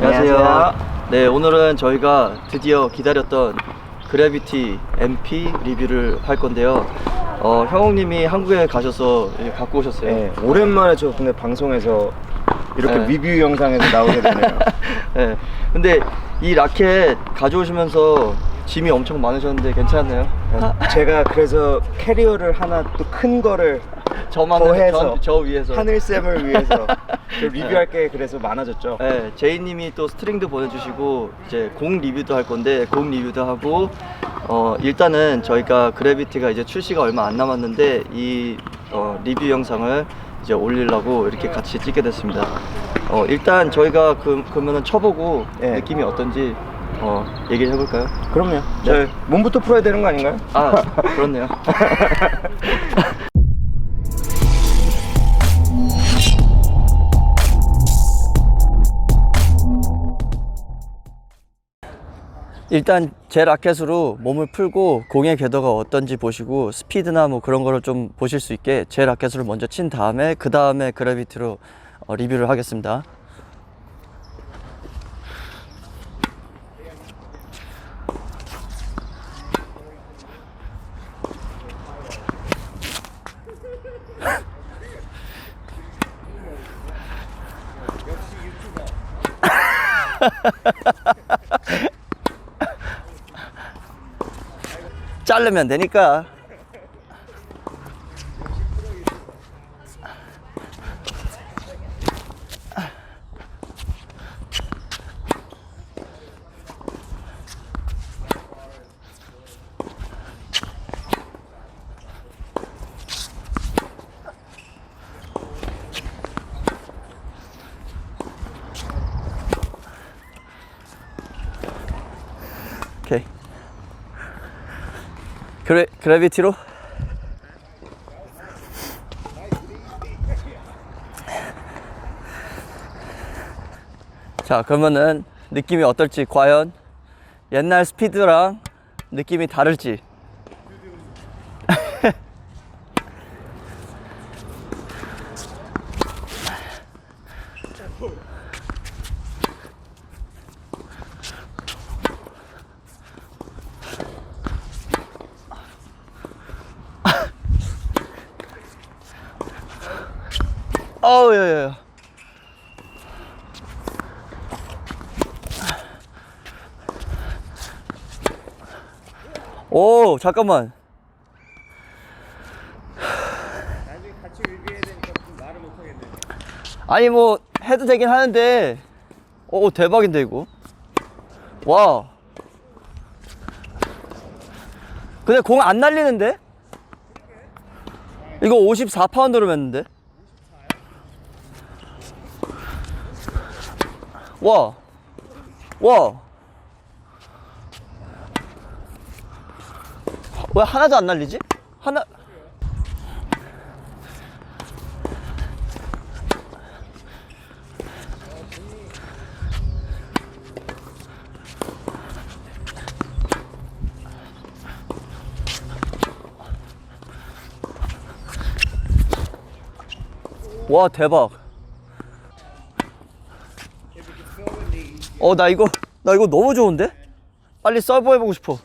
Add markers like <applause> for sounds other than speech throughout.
안녕하세요. 네, 오늘은 저희가 드디어 기다렸던 그래비티 MP 리뷰를 할 건데요. 어, 형님이 한국에 가셔서 갖고 오셨어요. 네, 오랜만에 저 근데 방송에서 이렇게 네. 리뷰 영상에서 나오게 되네요. <laughs> 네. 근데 이 라켓 가져오시면서 짐이 엄청 많으셨는데 괜찮나요? 제가 그래서 캐리어를 하나 또 큰 거를 저만 더해서 저, 저 위해서 하늘쌤을 위해서 <laughs> 저 리뷰할 게 그래서 많아졌죠. 네, 제이님이 또 스트링도 보내주시고 이제 공 리뷰도 할 건데 공 리뷰도 하고 어, 일단은 저희가 그래비티가 이제 출시가 얼마 안 남았는데 이 어, 리뷰 영상을 이제 올리려고 이렇게 같이 찍게 됐습니다. 어, 일단 저희가 그, 그러면은 쳐보고 네. 느낌이 어떤지 어, 얘기를 해볼까요? 그럼요. 네. 네. 몸부터 풀어야 되는 거 아닌가요? 아 <laughs> 그렇네요. <laughs> 일단 제 라켓으로 몸을 풀고 공의 궤도가 어떤지 보시고 스피드나 뭐 그런 거를 좀 보실 수 있게 제 라켓으로 먼저 친 다음에 그 다음에 그래비티로 어, 리뷰를 하겠습니다. <laughs> 자르면 되니까. 그래, 그래비티로? 자, 그러면은 느낌이 어떨지, 과연 옛날 스피드랑 느낌이 다를지. 어우, 야, 야, 야. 오, 잠깐만. 나중에 같이 리뷰해야 되니까 말을 못 하겠네. 아니, 뭐, 해도 되긴 하는데, 오, 대박인데, 이거. 와. 근데 공 안 날리는데? 이거 54파운드로 맸는데? 와. 와. 왜 하나도 안 날리지? 하나. 와, 대박. 어, 나 이거, 나 이거 너무 좋은데? 빨리 서브 해보고 싶어.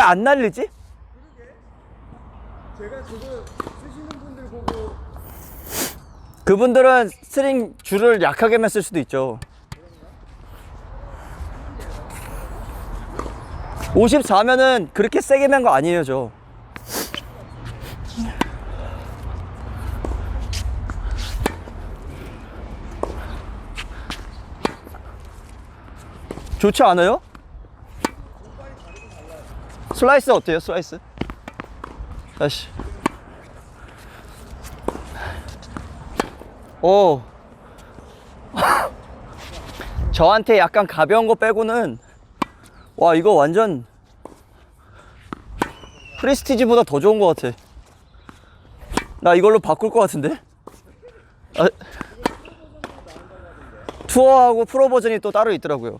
왜 안 날리지? 제가 쓰시는 분들 보고 그분들은 스트링 줄을 약하게 맸을 수도 있죠. 54면은 그렇게 세게 맨 거 아니에요, 저. 좋지 않아요? 슬라이스 어때요, 슬라이스? 다시. 오. <laughs> 저한테 약간 가벼운 거 빼고는 와 이거 완전 프리스티지보다 더 좋은 것 같아. 나 이걸로 바꿀 것 같은데? 아, 투어하고 프로 버전이 또 따로 있더라고요.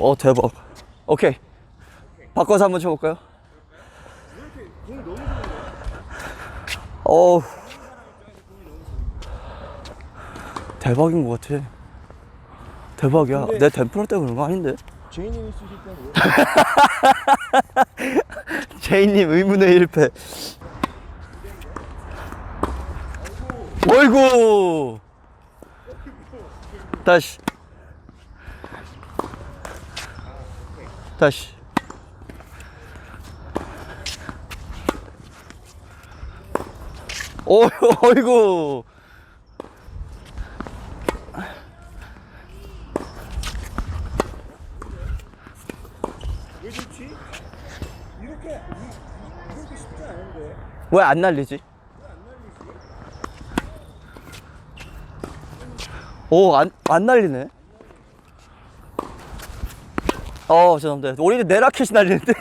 어 대박. 오케이. 바꿔서 한번 쳐볼까요? 어우. 대박인 것 같아. 대박이야. 내 댐프너 때문에 그런 거 아닌데? 제이님이 쓰실 때는 <laughs> 제이님 의문의 1패. 어이구! 다시. 다시. 어, <laughs> 어이구! 왜 좋지? 이렇게 이- 이렇게 쉽지 않은데. 왜 안 날리지? 오, 안, 안 날리네. 어, 죄송합니다. 오히려 내 라켓이 날리는데?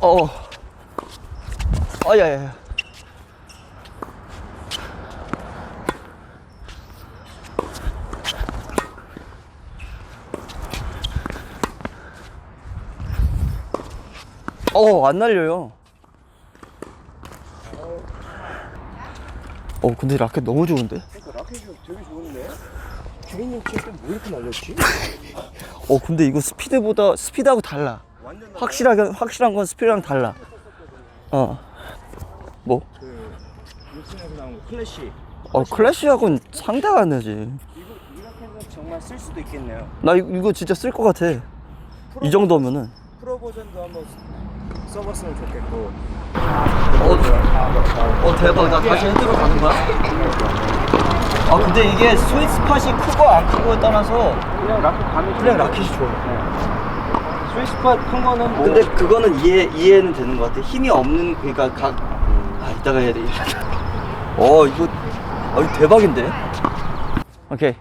어. 어, 야, 야, 야. 어, 안 날려요. 어, 근데 라켓 너무 좋은데? 그러니까 라켓이 되게 좋은데. 제이님 칠때뭐 이렇게 날렸지? <laughs> 어, 근데 이거 스피드보다, 스피드하고 달라. 확실하게, 확실한 건 스피드랑 달라. 어. 뭐? 그 요즘에서 나온 거 클래식. 어, 클래시하고는 상대가 안 되지. 이거 이 라켓은 정말 쓸 수도 있겠네요. 나 이- 이거 진짜 쓸 것 같아. 이 정도면은. 프로 버전도 한번 써봤으면 좋겠고. 어, 어 대박. 나 다시 헤드로 가는 거야? 아, 근데 이게 스윗 스팟이 크고 안 크고에 따라서 그냥 라켓 감이 그냥 라켓이 좋아. 스위스팟 큰 거는 뭐 근데 그거는 이해 이해는 되는 것 같아. 힘이 없는 그러니까 각. 아 이따가 해야 돼. 어 이거 아 이거 대박인데. 오케이.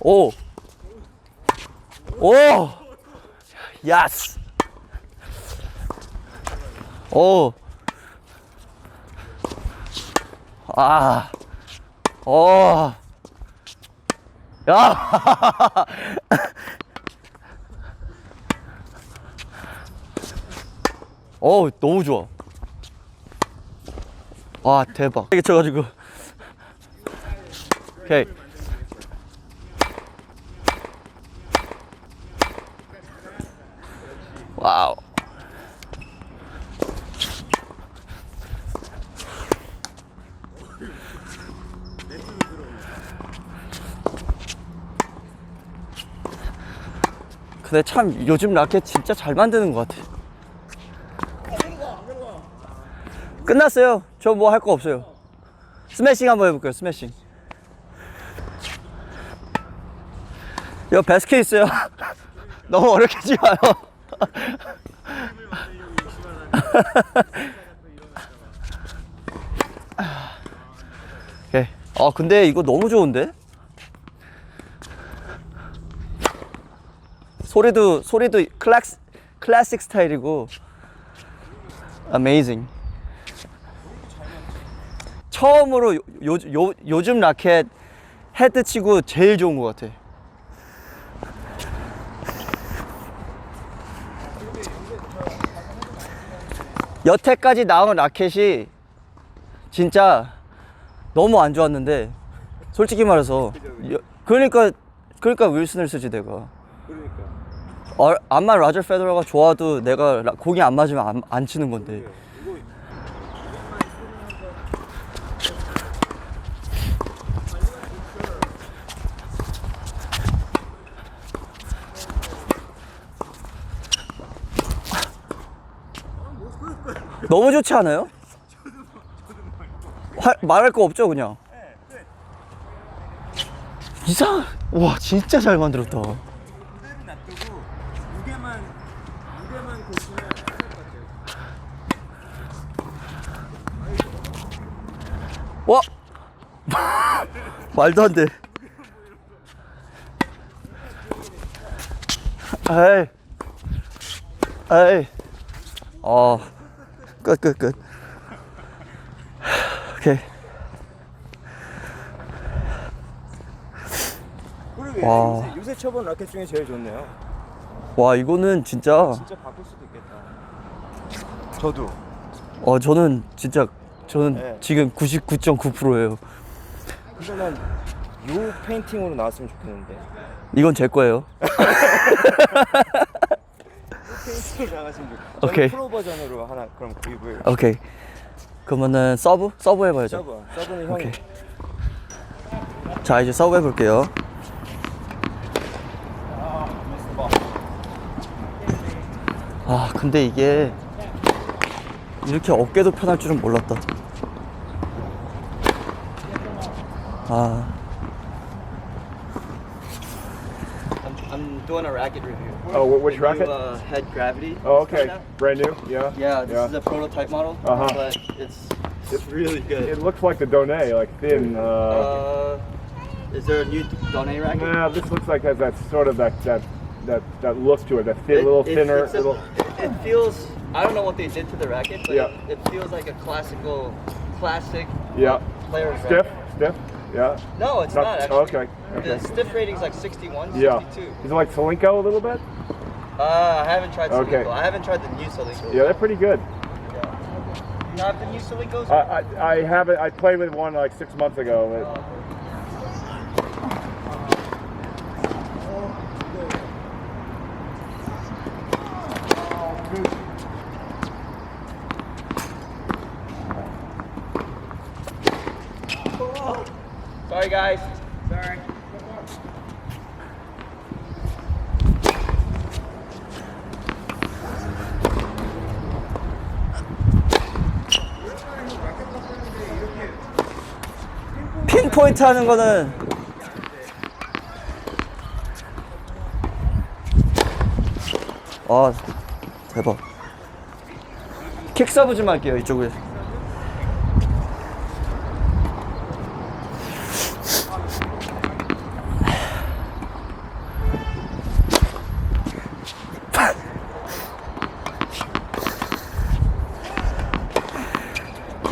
오. 오. 야스. 오. 아. 오. 야. <laughs> 어 너무 좋아. 와 대박. 이게 쳐 가지고. 오케이. 와우. 근데 참 요즘 라켓 진짜 잘 만드는 것 같아. 끝났어요. 저 뭐 할 거 없어요. 스매싱 한번 해볼게요. 스매싱. 이거 베스트 있어요. <laughs> 너무 어렵게 하지 마요. <laughs> 오케이. 아 근데 이거 너무 좋은데? 소리도 소리도 클래스 클래식 스타일이고 amazing. 처음으로 요, 요, 요, 요즘 라켓 헤드 치고 제일 좋은 것 같아. 여태까지 나온 라켓이 진짜 너무 안 좋았는데 솔직히 말해서 여- 그러니까 그러니까 윌슨을 쓰지 내가 그러니까. 어, 암만 라저 페더러가 좋아도 내가 라- 공이 안 맞으면 안, 안 치는 건데. 너무 좋지 않아요? 화- 말할 거 없죠 그냥? 이상 와 진짜 잘 만들었다 무대를 놔두고 무게만 무게만 고치면 할것 같아요. 와 <laughs> 말도 안 돼. 에이 에이 어 끝 끝 끝. 오케이. 와. 요새, 요새 쳐본 라켓 중에 제일 좋네요. 와, 이거는 진짜, 진짜 바꿀 수도 있겠다. 저도. 어, 저는 진짜, 저는 네. 지금 99.9%예요. 근데 난요 페인팅으로 나왔으면 좋겠는데. 이건 제 거예요. <laughs> 페인팅으로 나왔으면 좋겠어. 오케이. 프로 버전으로 하나 그럼 구입을. 오케이. 그러면은 서브? 서브 해봐야죠. 서브. 서브는 형이. 오케이. 자, 이제 서브 해볼게요. 아, 근데 이게 이렇게 어깨도 편할 줄은 몰랐다. 아, I'm, I'm doing a racket review. Oh, wh- which racket? uh, head gravity. Oh, okay. Brand new? Yeah. Yeah, this Yeah. is a prototype model, Uh-huh. but it's it's really good. It looks like the Donay, like thin. Uh, Uh, is there a new Donne racket? nah, this looks like has that sort of that that that that look to it. That thin, little it's- thinner, it's a- little. it, it feels. I don't know what they did to the racket, but Yeah. it, it feels like a classical, classic Yeah. player's Stiff, racket. stiff. Yeah. No, it's Not- not. Actually. okay, okay. The stiff rating's like 61, 62. Yeah. 62. Is it like Solinko a little bit? Uh, I haven't tried Okay. I haven't tried the new Solinko. Yeah, they're pretty good. You have the new Solinkos? I I, I haven't. I played with one like six months ago. But Sorry, 포인트 하는 거는. 아 대박. 킥 서브 좀 할게요 이쪽에.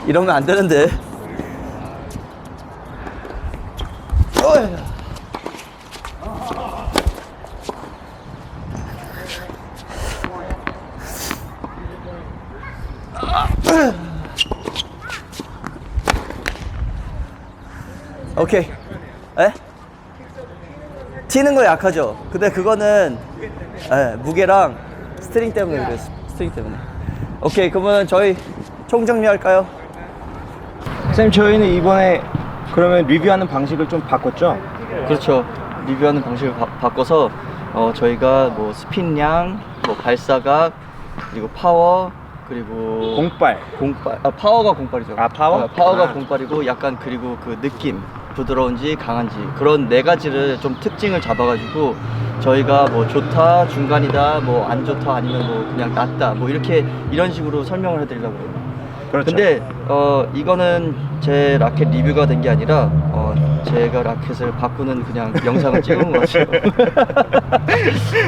이러면 안 되는데. 어이. 오케이. 에? 튀는 거 약하죠. 근데 그거는 예, 무게랑 스트링 때문에 그래요. 스트링 때문에. 오케이. 그러면 저희 총정리할까요? 쌤 저희는 이번에 그러면 리뷰하는 방식을 좀 바꿨죠? 그렇죠. 리뷰하는 방식을 바, 바꿔서 어, 저희가 뭐 스핀량, 뭐 발사각, 그리고 파워, 그리고 공빨. 공빨. 아 파워가 공빨이죠. 아, 파워? 어, 파워가 아. 공빨이고 약간 그리고 그 느낌, 부드러운지 강한지 그런 네 가지를 좀 특징을 잡아가지고 저희가 뭐 좋다, 중간이다, 뭐 안 좋다, 아니면 뭐 그냥 낫다, 뭐 이렇게 이런 식으로 설명을 해드리려고 해요. 그렇죠. 근데 어 이거는 제 라켓 리뷰가 된 게 아니라 어 제가 라켓을 바꾸는 그냥 영상을 찍은 것 같아요.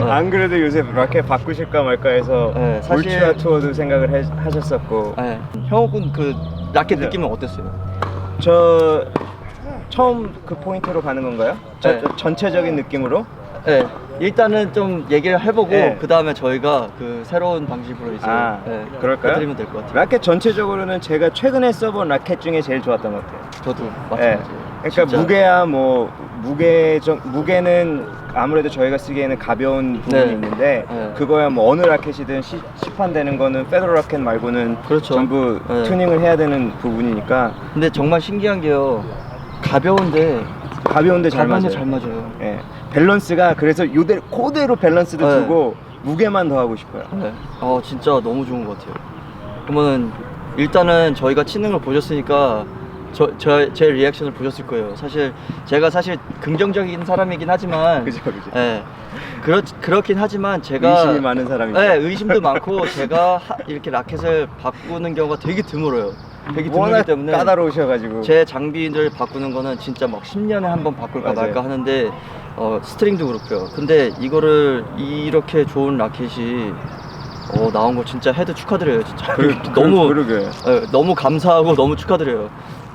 어, <laughs> 안 그래도 요새 라켓 바꾸실까 말까 해서 네, 사실- 울트라 투어도 생각을 해- 하셨었고 네. 형욱은 그 라켓 네. 느낌은 어땠어요? 저 처음 그 포인트로 가는 건가요? 저, 네. 저 전체적인 느낌으로? 네. 일단은 좀 얘기를 해보고 네. 그 다음에 저희가 그 새로운 방식으로 이제 아, 네, 그럴까요? 해드리면 될 것 같아요. 라켓 전체적으로는 제가 최근에 써본 라켓 중에 제일 좋았던 것 같아요. 저도 예. 마찬가지예요. 그러니까 진짜. 무게야 뭐 무게 정, 무게는 아무래도 저희가 쓰기에는 가벼운 부분이 네. 있는데 네. 그거야 뭐 어느 라켓이든 시, 시판되는 거는 페더럴 라켓 말고는 그렇죠. 전부 네. 튜닝을 해야 되는 부분이니까 근데 정말 신기한 게요. 가벼운데 가벼운데 잘 맞아요. 잘 맞아요. 예. 밸런스가 그래서 요대로 그대로 밸런스도 네. 두고 무게만 더 하고 싶어요. 네. 어 진짜 너무 좋은 것 같아요. 그러면은 일단은 저희가 치는 걸 보셨으니까 저제 제 리액션을 보셨을 거예요. 사실 제가 사실 긍정적인 사람이긴 하지만 그죠, 그죠. 예. 그렇 그렇긴 하지만 제가 의심이 많은 사람이죠. 네, 의심도 많고 제가 하- 이렇게 라켓을 바꾸는 경우가 되게 드물어요. 되게 워낙 때문에 까다로우셔가지고 제 장비를 바꾸는 거는 진짜 막 10년에 한 번 바꿀까 맞아요. 말까 하는데 어, 스트링도 그렇고요. 근데 이거를 이렇게 좋은 라켓이 어, 나온 거 진짜 헤드 축하드려요. 진짜 그, <laughs> 너무 그러게 예, 너무 감사하고 너무 축하드려요.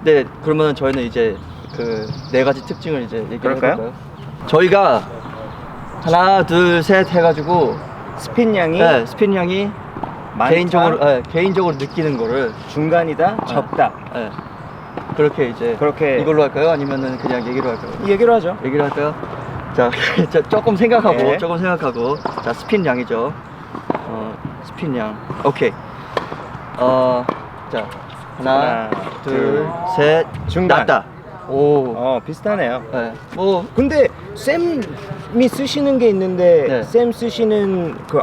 네, 그러면 저희는 이제 그 네 가지 특징을 이제 얘기해 그럴까요? 볼까요? 저희가 하나, 둘, 셋 해가지고 스핀 양이 네, 스핀 양이 많다, 개인적으로 네, 개인적으로 느끼는 거를 중간이다, 적다. 네, 그렇게 이제 그렇게 이걸로 할까요? 아니면은 그냥 얘기로 할까요? 이 얘기로 하죠. 얘기를 할까요? 자, <laughs> 자, 조금 생각하고 네. 조금 생각하고 자 스핀 양이죠. 어, 스핀 양. 오케이. 어, 자 하나, 하나, 둘, 둘, 셋, 중간. 낮다. 오. 어 비슷하네요. 네. 뭐 근데 쌤이 쓰시는 게 있는데 네. 쌤 쓰시는 그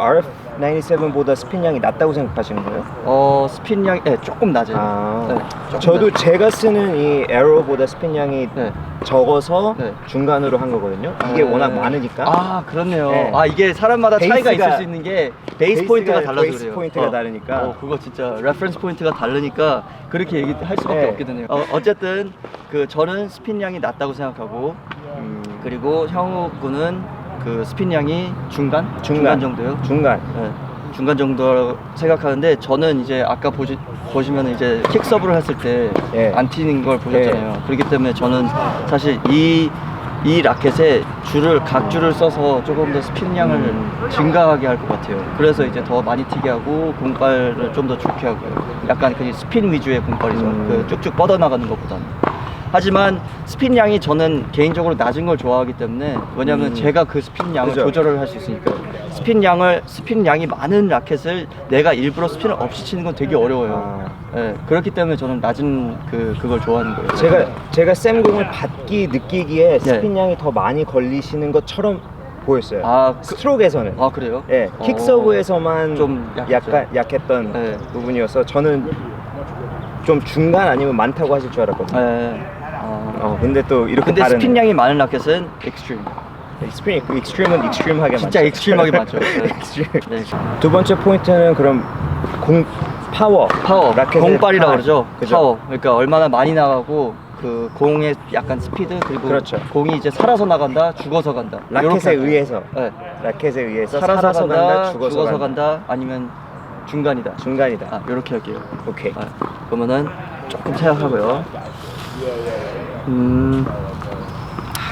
RF97보다 스핀 양이 낮다고 생각하시는 거예요? 어, 양이 네, 조금 낮아요. 아, 네, 조금 저도 낮- 제가 쓰는 이 에러보다 양이 네. 적어서 네. 중간으로 한 거거든요. 이게 네. 워낙 많으니까. 아, 그렇네요. 네. 아, 이게 사람마다 차이가 베이스가- 있을 수 있는 게 베이스 베이스가- 포인트가 달라서 베이스 그래요. 포인트가 다르니까. 어, 그거 진짜 레퍼런스 포인트가 다르니까 그렇게 얘기할 수밖에 네. 없게 되네요. 어, 어쨌든 그 저는 양이 낮다고 생각하고 음, 그리고 형우 군은 그 스핀 양이 중간? 중간. 정도요? 중간. 네, 중간 정도라고 생각하는데 저는 이제 아까 보시, 보시면 이제 킥 서브를 했을 때 안 예. 튀는 걸 보셨잖아요. 그렇기 때문에 저는 사실 이, 이 라켓에 줄을 각 줄을 써서 조금 더 스핀 양을 음. 증가하게 할 것 같아요. 그래서 이제 더 많이 튀게 하고 공발을 좀 더 좋게 하고요. 약간 그 스핀 위주의 공발이죠. 음. 그 쭉쭉 뻗어나가는 것보다는. 하지만 스핀 양이 저는 개인적으로 낮은 걸 좋아하기 때문에 왜냐하면 음. 제가 그 스핀 양을 그죠. 조절을 할 수 있으니까 스핀 양을 스핀 양이 많은 라켓을 내가 일부러 스핀을 없이 치는 건 되게 어려워요. 아. 예, 그렇기 때문에 저는 낮은 그 그걸 좋아하는 거예요. 제가 제가 쌤 공을 받기 느끼기에 네. 스핀 양이 더 많이 걸리시는 것처럼 보였어요. 아, 그- 스트로크에서는. 아 그래요? 예, 어. 킥 서브에서만 좀 약했죠. 약간 약했던 네. 부분이어서 저는 좀 중간 아니면 많다고 하실 줄 알았거든요. 예. 아. 어, 근데 또 이렇게 근데 다른 스핀 양이 많은 라켓은. 익스트림 익스트림은 익스트림하게 진짜. 익스트림하게. <laughs> 네. 익스트림. 네. 두 번째 포인트는 그럼 공 파워 파워, 라켓의 공빨이라고 파워. 그러죠. 그죠? 파워. 그러니까 얼마나 많이 나가고 그 공의 약간 스피드 그리고 그렇죠. 공이 이제 살아서 나간다, 죽어서 간다. 요렇게 라켓에 할게요. 의해서 네. 라켓에 의해서 살아서, 간다, 죽어서, 간다. 아니면 중간이다. 중간이다. 아, 이렇게 할게요. 오케이. 아, 그러면은 조금 생각하고요. 음.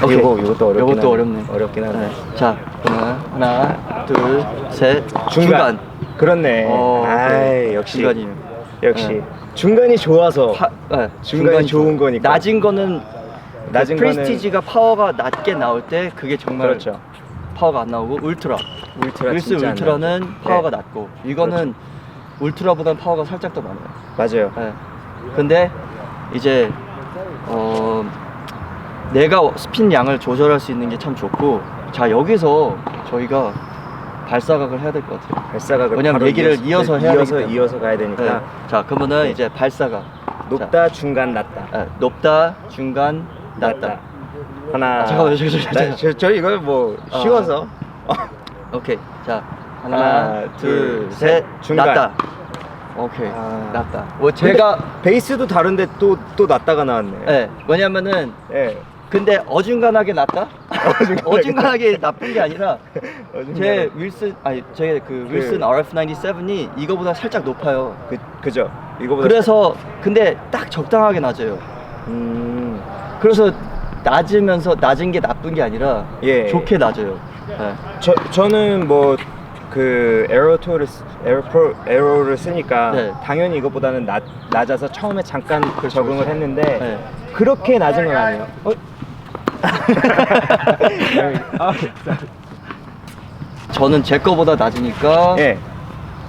오케이. 요거- 요것도 어렵긴 요것도 하네. 어렵네. 어렵긴 하네. 네. 자, 그러면 하나, 둘, 셋. 중간. 그렇네. 어, 아이 네. 역시 중간이에요. 역시 네. 중간이 좋아서 파, 네, 중간이 좋은. 거니까. 낮은 거는 낮은 낮은 거는- 프리스티지가 파워가 낮게 나올 때 그게 정말 그렇죠. 파워가 안 나오고 울트라. 울트라 윌스 진짜 안 울트라는. 파워가 네. 낮고 이거는 울트라보다는 파워가 살짝 더 많아요. 맞아요. 네. 근데 이제 어 내가 스핀 양을 조절할 수 있는 게 참 좋고 자 여기서 저희가 발사각을 해야 될 것 같아요. 발사각을 왜냐면 바로 얘기를 이어서 해야 이어서 되기 때문에. 이어서 가야 되니까 네. 자 그러면은 네. 이제 발사각 높다 중간 낮다. 네, 높다 중간 낮다. 하나. 아, 잠깐만요, 잠깐만요, 나- 잠깐만요. 저, 저 이거 뭐 어. 쉬워서. 오케이 자 하나, 하나, 둘, 둘, 셋, 셋. 중간. 낮다. 오케이 아. 낮다. 뭐 제가 베이스도 다른데 또 또 낮다가 나왔네. 네, 왜냐면은 예. 근데 어중간하게 낮다? 어중간하게 <laughs> 어중간하게 나쁜 게 아니라. <laughs> 제 윌슨 아니 제 그 윌슨 RF97이 이거보다 살짝 높아요. 그 그죠. 이거보다 그래서 근데 딱 적당하게 낮아요. 음. 그래서 낮으면서 낮은 게 나쁜 게 아니라 예. 좋게 낮아요. 네. 저 저는 뭐 그 투어를 쓰- 에러 프로 에러를 쓰니까 네. 당연히 이것보다는 낮 낮아서 처음에 잠깐 적응을 그렇죠. 했는데 네. 그렇게 낮은 건 아니에요. 어? 아, <laughs> 저는 제 거보다 낮으니까 예.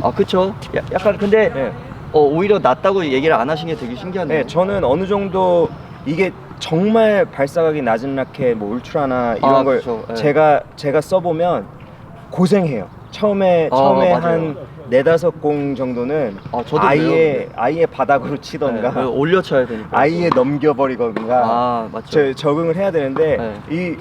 아 그쵸? 야- 약간 근데 예. 어, 오히려 낮다고 얘기를 안 하신 게 되게 신기하네요. 네, 저는 어느 정도 이게 정말 발사각이 낮은 라켓, 뭐 울트라나 이런 아, 걸 그쵸, 예. 제가 제가 써보면 고생해요. 처음에 아, 처음에 맞아요. 한 네다섯 공 정도는 아, 저도 그래요. 아예 바닥으로 치던가 네, 올려 쳐야 되니까. 아예 넘겨버리던가 아 맞죠. 저, 적응을 해야 되는데 네. 이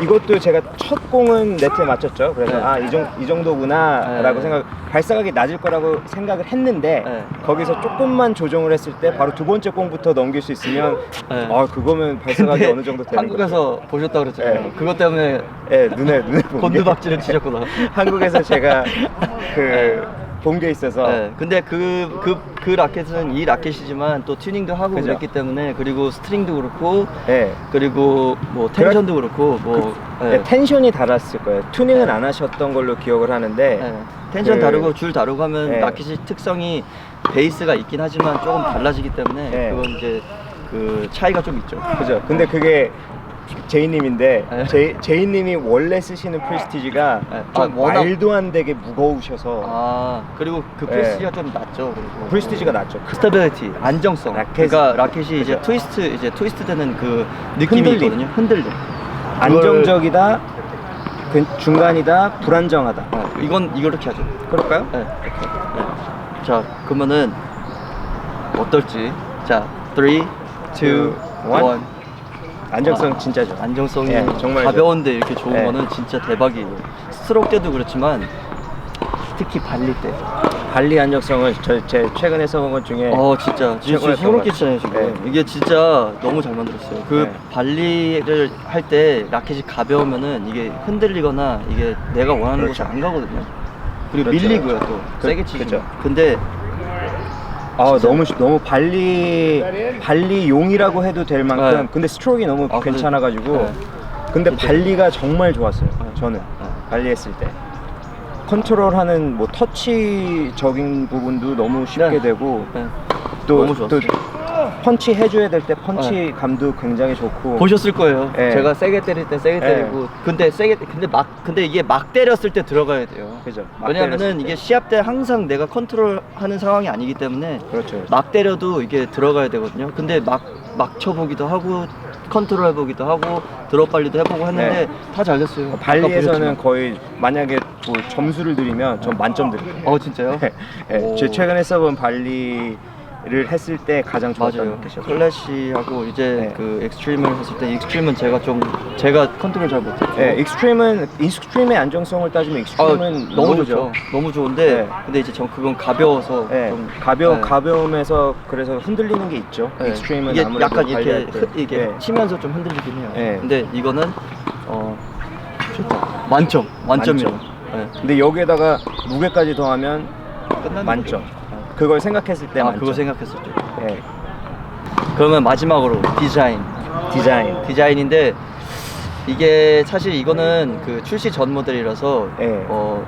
이것도 제가 첫 공은 네트에 맞췄죠. 그래서 네. 아이 이 정도구나라고 네. 생각 발사각이 낮을 거라고 생각을 했는데 네. 거기서 조금만 조정을 했을 때 바로 두 번째 공부터 넘길 수 있으면 네. 아 그거면 발사각이 어느 정도 되는 한국에서 보셨다 그랬잖아요. 네. 그것 때문에 거죠. 예, 눈에 눈에 곤두박질을 치셨구나. <laughs> 한국에서 제가 그 본 게 있어서 네, 근데 그, 그, 그 라켓은 이 라켓이지만 또 튜닝도 하고 그죠. 그랬기 때문에 그리고 스트링도 그렇고 예. 그리고 뭐 텐션도 그렇고 뭐 그, 예. 네, 텐션이 달랐을 거예요. 튜닝은 안 하셨던 걸로 기억을 하는데 예. 텐션 그- 다르고 줄 다르고 하면 네. 라켓이 특성이 베이스가 있긴 하지만 조금 달라지기 때문에 네. 그건 이제 그 차이가 좀 있죠. 그죠. 근데 그게 제이님인데 네. 제이, 제이님이 원래 쓰시는 프레스티지가 네. 좀 아, 워낙- 말도 안 되게 무거우셔서 아 그리고 그 네. 프레스티가 좀 낮죠. 그리고 프레스티지가 낫죠. 스테빌리티, 안정성. 라켓- 그러니까 라켓이 이제. 트위스트 이제 트위스트 되는 그 느낌이 흔들림. 있거든요. 흔들림. 안정적이다, 그 중간이다, 불안정하다. 아, 이건 이렇게 하죠. 그럴까요? 네. 네. 자, 그러면은 어떨지. 자, 3 2 1 two, one. 안정성 진짜죠. 안정성이 예, 정말 가벼운데 이렇게 좋은 예. 거는 진짜 대박이에요. 스트로크 때도 그렇지만 특히 발리 때. 발리 안정성을 저, 제 최근에 써본 것 중에 어 진짜 진짜 최고였던 소름 것 같아요. 지금 이게 진짜 너무 잘 만들었어요 그 네. 발리를 할 때 라켓이 가벼우면은 이게 흔들리거나 이게 내가 원하는 그렇죠. 곳이 안 가거든요 그리고 그렇죠, 밀리고요 그렇죠. 또 그- 세게 치죠 그렇죠. 근데 아. 너무 너무 발리 발리 용이라고 해도 될 만큼 네. 근데 스트로크가 너무 아, 근데- 괜찮아가지고 네. 근데 발리가 정말 좋았어요 네. 저는 네. 발리 했을 때 컨트롤하는 뭐 터치적인 부분도 너무 쉽게 네. 되고 네. 또, 너무 좋았어요. 또 펀치 해줘야 될 때 펀치 감도 굉장히 좋고 보셨을 거예요 네. 제가 세게 때릴 때 세게 네. 때리고 근데 세게 근데 막 근데 이게 막 때렸을 때 들어가야 돼요 그죠 왜냐면은 때. 이게 시합 때 항상 내가 컨트롤하는 상황이 아니기 때문에 그렇죠 막 때려도 이게 들어가야 되거든요. 근데 막, 막 쳐보기도 하고, 컨트롤 해보기도 하고, 드롭 발리도 해보고 했는데 다잘 됐어요. 어, 발리에서는. 거의 만약에 뭐 점수를 드리면 전 만점 드려요 어, 진짜요? <laughs> 예, 오. 제 최근에 써본 발리 를 했을 때 가장 좋았던 맞아요. 것이었어요. 클래시하고 이제 네. 그 익스트림을 했을 때 익스트림은 제가 좀, 제가 컨트롤 잘 못했고. 예, 익스트림은 익스트림의 안정성을 따지면 아, 익스트림은 너무 좋죠. 너무 좋은데, 네. 근데 이제 전 그건 가벼워서 예, 좀. 가벼 네. 가벼움에서 그래서 흔들리는 게 있죠. 네. 익스트림은 이게 아무래도 약간 이렇게, 관리할 때. 흐- 이게 예. 치면서 좀 흔들리긴 해요. 네. 근데 이거는, 어, 좋다. 만점. 만점이에요. 만점. 네. 근데 여기에다가 무게까지 더하면 끝나는 만점. 거죠. 그걸 생각했을 때 아, 만점. 그거 생각했었죠. 예, 그러면 마지막으로 디자인. 디자인. 디자인인데 이게 사실 이거는 그 출시 전 모델이라서 예. 어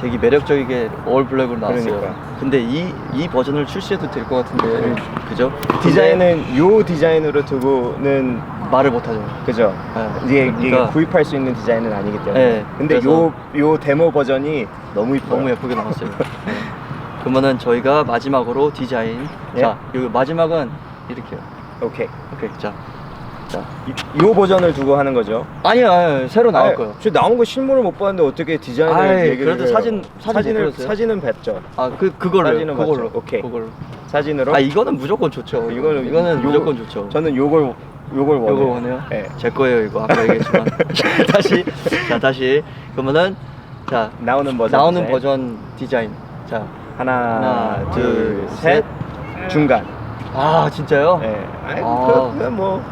되게 매력적이게 올 블랙으로 나왔어요. 그러니까. 근데 이, 이 버전을 출시해도 될 것 같은데 그죠? 근데 디자인은 요 디자인으로 두고는 말을 못하죠. 그죠. 네. 이게, 이게 그러니까 구입할 수 있는 디자인은 아니기 때문에. 네, 근데 그래서- 요, 요 데모 버전이 너무 이뻐요. 너무 예쁘게 나왔어요. 네. <laughs> 그러면은 저희가 마지막으로 디자인. 예. 자, 요 마지막은 이렇게요. 오케이. 오케이, 자, 자. 이, 요 버전을 두고 하는 거죠. 아니요, 아니요, 새로 나올 아니, 거예요. 저 나온 거 실물을 못 봤는데 어떻게 디자인을 아이, 얘기를 그래도 해요? 사진- 사진 사진을? 사진은 뵀죠. 아, 그 그걸로 사진은 그걸로. 봤죠. 오케이. 그걸로. 사진으로. 아, 이거는 무조건 좋죠. 이거는 이거는 요- 무조건 좋죠. 저는 요걸 요걸 원해요. 요거 원해요? 네. 제 거예요 이거 아까 얘기했지만 <laughs> <laughs> 다시 자 다시 그러면은 자 나오는 버전. 나오는 디자인. 버전 디자인 자 하나, 하나, 둘, 둘, 셋. 중간. 아 진짜요? 예. 아이, 아. 그, 그 뭐.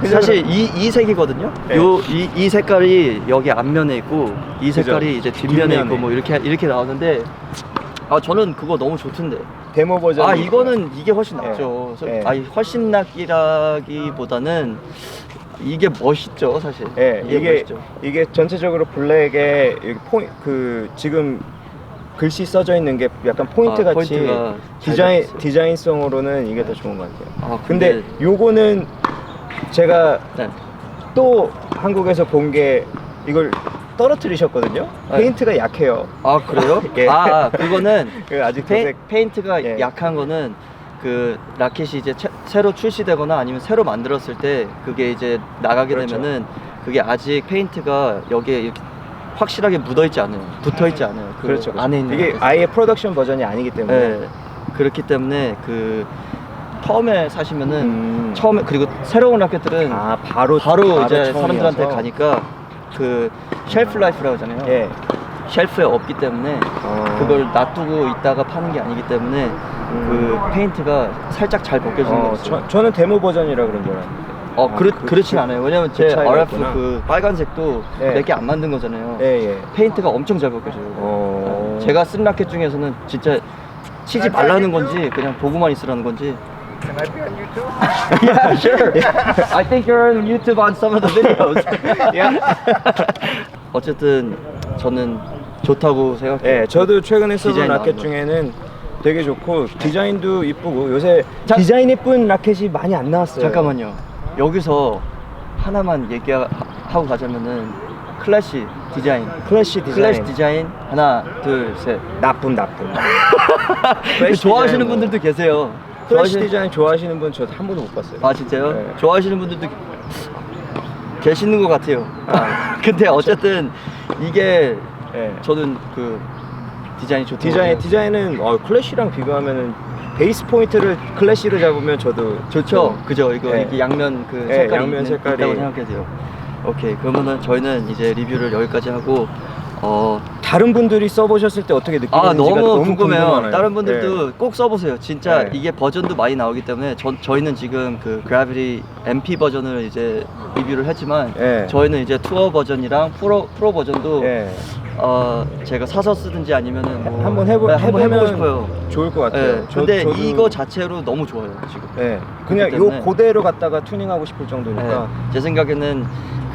그냥 사실 이, 이 색이거든요. 네. 요 이 이 색깔이 여기 앞면에 있고 이 색깔이 그죠. 이제 뒷면에, 뒷면에. 있고 뭐 이렇게 이렇게 나오는데 아 저는 그거 너무 좋던데. 데모 버전. 아 이거는 이게 훨씬 네. 낫죠. 서- 네. 아니 훨씬 낫기라기보다는 이게 멋있죠 사실. 예, 이게, 이게 멋있죠. 이게 전체적으로 여기 포인 그 지금 글씨 써져 있는 게 약간 포인트 아, 같이 포인트가 잘 디자인. 디자인성으로는 이게 더 좋은 것 같아요. 아, 근데, 근데- 요거는 제가 네. 또 한국에서 본 게 이걸 떨어뜨리셨거든요. 네. 페인트가 약해요. 아 그래요? <laughs> 예. 아, 아, 그거는 <laughs> 그 아직 페, 도색 페인트가 예. 약한 거는 그 라켓이 이제 채- 새로 출시되거나 아니면 새로 만들었을 때 그게 이제 나가게 그렇죠. 되면은 그게 아직 페인트가 여기에 이렇게 확실하게 묻어 있지 않아요. 붙어 있지 않아요. 그 그렇죠. 안에 있는 이게. 아예 프로덕션 버전이 아니기 때문에 네. 그렇기 때문에 그 처음에 사시면은 음. 처음에 그리고 새로운 라켓들은 아 바로 바로, 이제 처음이어서. 사람들한테 가니까 그 쉘프 라이프라고 하잖아요. 예. 쉘프에 없기 때문에 어. 그걸 놔두고 있다가 파는 게 아니기 때문에 그 페인트가 살짝 잘 벗겨지는 게 어. 저, 저는 데모 버전이라 그런 줄 알았는데. 어, 아, 그렇, 그- 그렇진 그- 않아요. 왜냐면 그제 차이가 RF 있구나. 그 빨간색도 네. 몇 개 안 만든 거잖아요. 예, 예. 페인트가 엄청 잘 벗겨져요. 어. 제가 쓴 라켓 중에서는 진짜 치지 말라는 건지 그냥 보고만 있으라는 건지. Can I be on YouTube? <laughs> yeah, sure. <laughs> I think you're on YouTube on some of the videos. <laughs> Yeah. 어쨌든 저는 좋다고 생각해요. 예, 저도 최근에 디자인 라켓 나온. 중에는 되게 좋고 디자인도 이쁘고 요새 자- 디자인 예쁜 라켓이 많이 안 나왔어요. 잠깐만요. 여기서 하나만 얘기하고 가자면은 클래시 디자인. 클래시 디자인. 클래시 디자인 하나, 둘, 셋. 나쁜 나쁜. <laughs> 좋아하시는 디자인 분들도 계세요. 클래시 좋아하시- 디자인 좋아하시는 분 저 한 번도 못 봤어요. 아 진짜요? 네. 좋아하시는 분들도 계시는 것 같아요. 아. <laughs> 근데 어쨌든 이게 예. 저는 그 디자인이 좋다고 디자인. 디자인은 어, 클래시랑 비교하면은 베이스 포인트를 클래시로 잡으면 저도 좋죠. 좀- 그죠? 이거 네. 이게 양면 그 네, 색깔이 양면 있는, 색깔이. 있다고 생각해요. 오케이. 그러면은 저희는 이제 리뷰를 여기까지 하고 어, 다른 분들이 써보셨을 때 어떻게 느끼는지가 아 너무, 궁금해요. 궁금하네요. 다른 분들도 네. 꼭 써보세요. 진짜 네. 이게 버전도 많이 나오기 때문에 저, 저희는 지금 그 그래비티 MP 버전을 이제 리뷰를 했지만 네. 저희는 이제 투어 버전이랑 프로 프로 버전도 예. 어 제가 사서 쓰든지 아니면은 뭐 한번 해보 네, 한번 해보고 해보면 싶어요. 좋을 것 같아요. 네, 저- 근데 저도- 이거 자체로 너무 좋아요 지금. 예. 그냥 그렇기 때문에. 요 그대로 갖다가 튜닝하고 싶을 정도니까. 네, 제 생각에는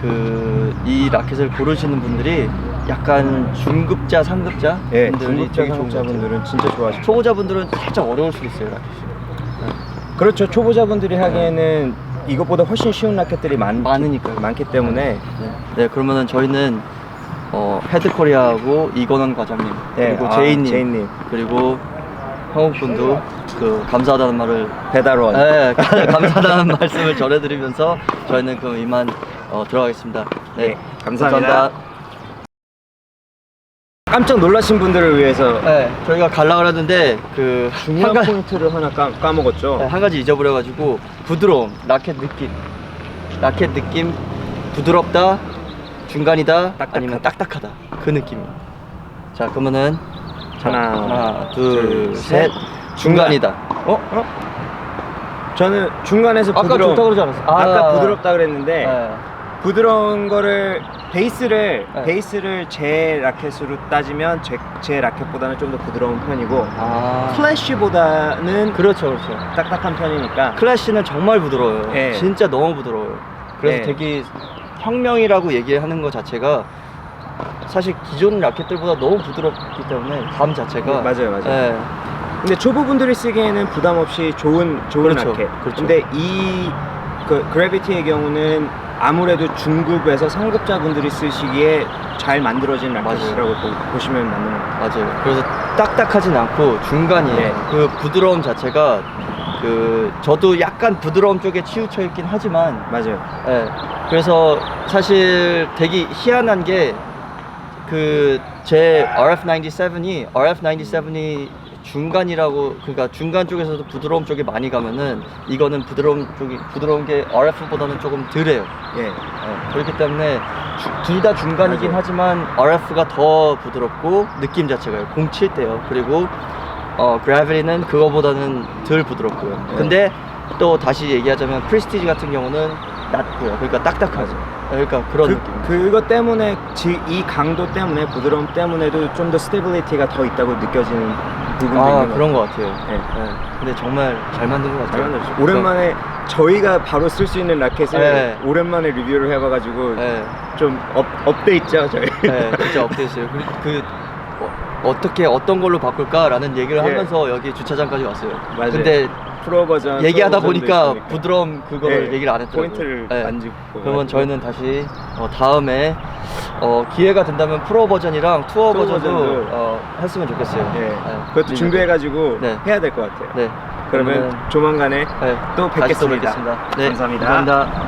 그 이 라켓을 고르시는 분들이 약간 중급자, 상급자 예, 분들이 중급자 되게 좋은 것 같아요. 상급자분들은 진짜 좋아하실 거예요. 초보자분들은 살짝 어려울 수도 있어요 라켓이. 그렇죠. 초보자분들이 하기에는 이것보다 훨씬 쉬운 라켓들이 많, 많으니까요. 많기 때문에 네. 네, 그러면은 저희는 어, 헤드코리아하고 이건원 과장님 네, 그리고 아, 제이님, 제이님. 그리고 형욱분도 그 감사하다는 말을 배달원. 네, 감사하다는 <laughs> 말씀을 전해드리면서 저희는 그럼 이만 어, 들어가겠습니다. 네, 네, 감사합니다. 깜짝 놀라신 분들을 위해서 네, 저희가 갈라 했는데 그 중요한 한, 가, 포인트를 하나 까, 까먹었죠. 네, 한 가지 잊어버려가지고 부드러움, 라켓 느낌, 라켓 느낌, 부드럽다, 중간이다, 아니면 딱딱하다 그 느낌. 자 그러면은 자, 하나, 하나, 둘, 둘, 셋, 셋. 중간이다. 어? 어? 저는 중간에서 아까 부드러움. 좋다 그러지 않았어? 아까 아. 부드럽다 그랬는데 네. 부드러운 거를 베이스를 네. 베이스를 제 라켓으로 따지면 제, 제 라켓보다는 좀 더 부드러운 편이고 아 플래시보다는 그렇죠, 그렇죠. 딱딱한 편이니까 클래시는 정말 부드러워요. 네. 진짜 너무 부드러워요. 그래서 네. 되게 혁명이라고 얘기하는 것 자체가 사실 기존 라켓들보다 너무 부드럽기 때문에 감 자체가 네, 맞아요, 맞아요. 네. 근데 초보분들이 쓰기에는 부담 없이 좋은 좋은 그렇죠, 라켓. 그렇죠. 근데 이그 그래비티의 경우는 아무래도 중급에서 상급자분들이 쓰시기에 잘 만들어진 라켓이라고 보, 보시면 맞는 것 같아요. 맞아요. 그래서 딱딱하진 않고 중간이에요. 네. 그 부드러움 자체가 그 저도 약간 부드러움 쪽에 치우쳐 있긴 하지만 맞아요. 예. 그래서 사실 되게 희한한 게 그 제 RF97이 RF97이 중간이라고 그러니까 중간 쪽에서도 부드러움 쪽에 많이 가면은 이거는 부드러움 쪽이 부드러운 게 RF보다는 조금 덜해요. 예. 예, 그렇기 때문에 둘 다 중간이긴 맞아요. 하지만 RF가 더 부드럽고 느낌 자체가요. 공칠 때요. 그리고 어 그래비티는 그거보다는 덜 부드럽고요. 네. 근데 또 다시 얘기하자면 프리스티지 같은 경우는 낮고요. 그러니까 딱딱하죠. 예, 그러니까 그런 그, 느낌. 그것 때문에 지, 이 강도 때문에 부드러움 때문에도 좀 더 스테빌리티가 더 있다고 느껴지는 부분도 아 있는 것 그런 같아요. 것 같아요. 네. 예. 근데 정말 잘 만든 것잘 같아요. 만들었죠. 오랜만에 저희가 바로 쓸 수 있는 라켓을 네. 오랜만에 리뷰를 해봐가지고 예. 좀 업, 업데이트죠 저희. 네, 진짜 업데이트했어요. 그, 그 어, 떻게 어떤 걸로 바꿀까라는 얘기를 예. 하면서 여기 주차장까지 왔어요. 맞아요. 근데 프로 버전 얘기하다 프로 버전도 보니까 있으니까. 부드러움 그거를 네, 얘기를 안 했더라고요. 포인트를 네. 안 짚고 그러면 가지고. 저희는 다시 어, 다음에 어, 기회가 된다면 프로 버전이랑 투어, 투어 버전도 버전도 어, 했으면 좋겠어요. 예. 네, 그것도 리뷰. 준비해가지고 네. 해야 될 것 같아요. 네. 그러면 조만간에 네, 또 다시 또 뵙겠습니다. 뵙겠습니다. 네, 감사합니다. 감사합니다.